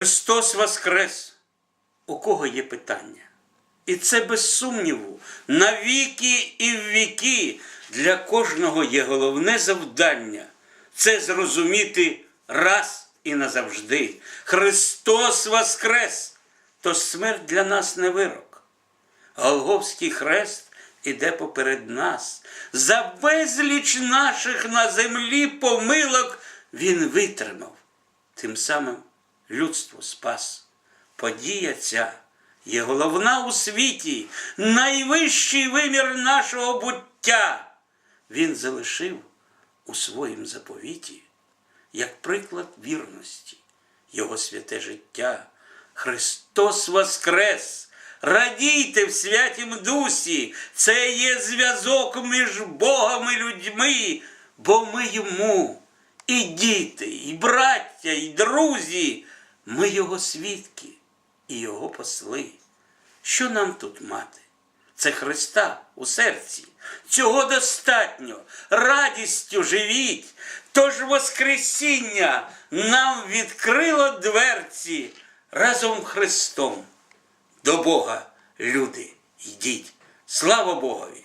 Христос Воскрес! У кого є питання? І це без сумніву, на віки і в віки для кожного є головне завдання це зрозуміти раз і назавжди. Христос Воскрес! То смерть для нас не вирок. Голговський хрест іде поперед нас. За безліч наших на землі помилок він витримав. Тим самим людство спас. Подія ця є головна у світі, найвищий вимір нашого буття. Він залишив у своїм заповіті, як приклад вірності, його святе життя. Христос Воскрес! Радійте в святім дусі, це є зв'язок між Богом і людьми, бо ми йому і діти, і браття, і друзі, ми його свідки і його посли. Що нам тут мати? Це Христа у серці. Цього достатньо. Радістю живіть. Тож Воскресіння нам відкрило дверці разом Христом. До Бога, люди, йдіть. Слава Богові!